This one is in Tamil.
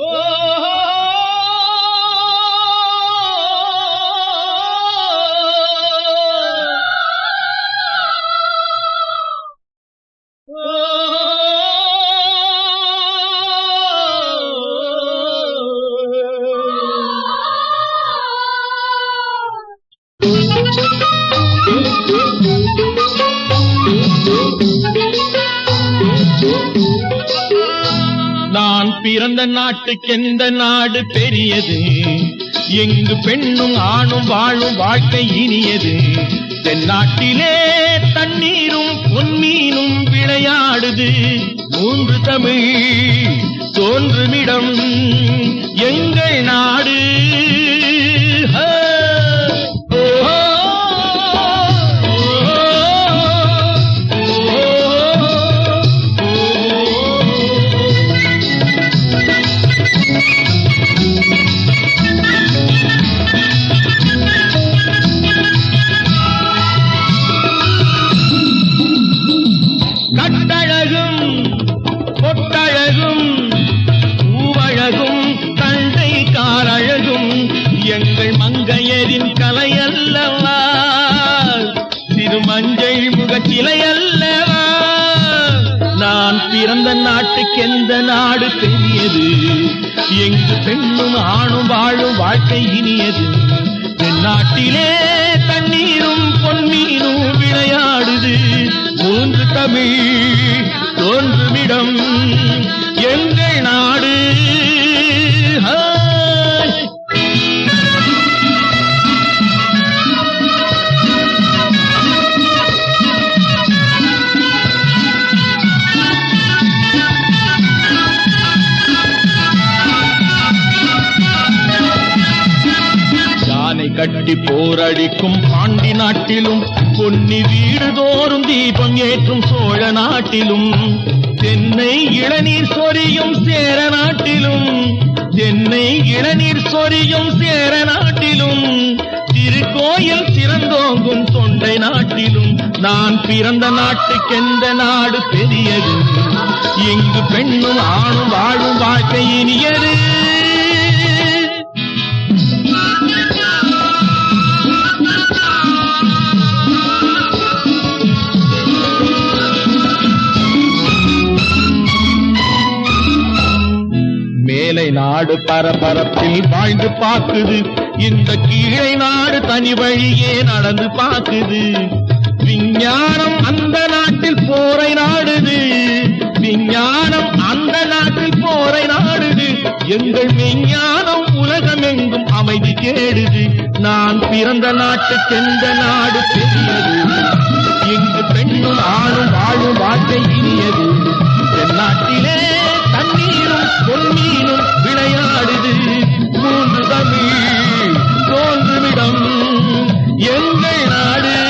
நான் பிறந்த நாட்டுக்கெந்த நாடு பெரியது? எங்கு பெண்ணும் ஆணும் வாழும் வாழ்க்கை இனியது? தென்னாட்டிலே தண்ணீரும் பொன்மீனும் விளையாடுது. மூன்று தமிழ் தோன்றுமிடம். எங்கள் நாடு கட்டழகும் பொட்டழகும் பூவழகும் தண்டை காரழகும் எங்கள் முகச்சிலை அல்லவா நான் பிறந்த நாட்டுக்கெந்த நாடு பெரியது? எங்கு பெண்ணும் ஆணும் வாழும் வாழ்க்கை இனியது? தென்னாட்டிலே தண்ணீரும் பொன்னீரும் விளையாடுது. மூன்று தமிழ் கட்டி போரடிக்கும் பாண்டி நாட்டிலும் பொன்னி வீடு தோறும் தீபம் ஏற்றும் சோழ நாட்டிலும் தென்னை இளநீர் சொரியும் சேர நாட்டிலும் தென்னை இளநீர் சொரியும் சேர நாட்டிலும் திருக்கோயில் சிறந்தோங்கும் தொண்டை நாட்டிலும் நான் பிறந்த நாட்டுக்கெந்த நாடு பெரியது? இங்கு பெண்ணும் ஆணும் வாழும் வாழ்க்கை இனியது. மேலை நாடு பரபரப்பில் வாழ்ந்து பார்க்குது இந்த கீழே நாடு தனி வழியே நடந்து பார்க்குது விஞ்ஞானம் அந்த நாட்டில் போரை நாடுது. விஞ்ஞானம் அந்த நாட்டில் போரை நாடுது. எங்கள் விஞ்ஞானம் உலகமெங்கும் அமைதி கேடுது நான் பிறந்த நாட்டு சென்ற நாடு பெரியது? இங்கு பெண்ணும் ஆணும் வாழும் வாழ்க்கை இனியது. தென்னாட்டிலே நாடி